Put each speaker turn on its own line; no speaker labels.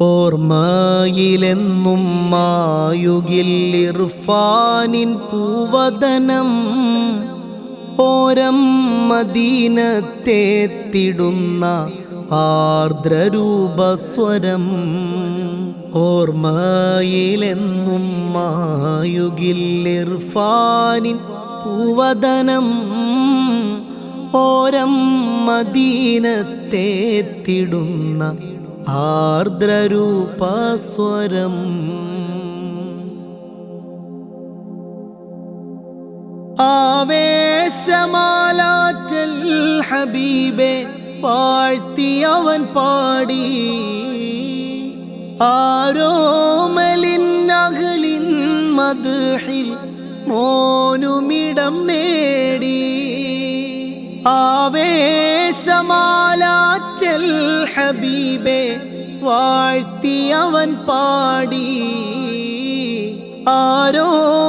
ഓർമ്മയിലെന്നും മായുകിൽ ഇർഫാനിൻ പൂവദനം ഓരം മദീനത്തെത്തിടുന്ന ആർദ്രരൂപസ്വരം ഓർമ്മയിലെന്നും മായുകിൽ ഇർഫാനിൻ പൂവദനം ഓരം മദീനത്തെത്തിടുന്ന ആർദ്രരൂപസ്വരം. ആവേശമാലാറ്റൽ ഹബീബെ വാഴ്ത്തിയവൻ പാടി. ആരോമലിൻ മധുഹിൽ മോനുമിടം നേടി. ആവേശമാലാറ്റൽ ഹബീബെ വാഴ്ത്തിയവൻ പാടി. ആരോ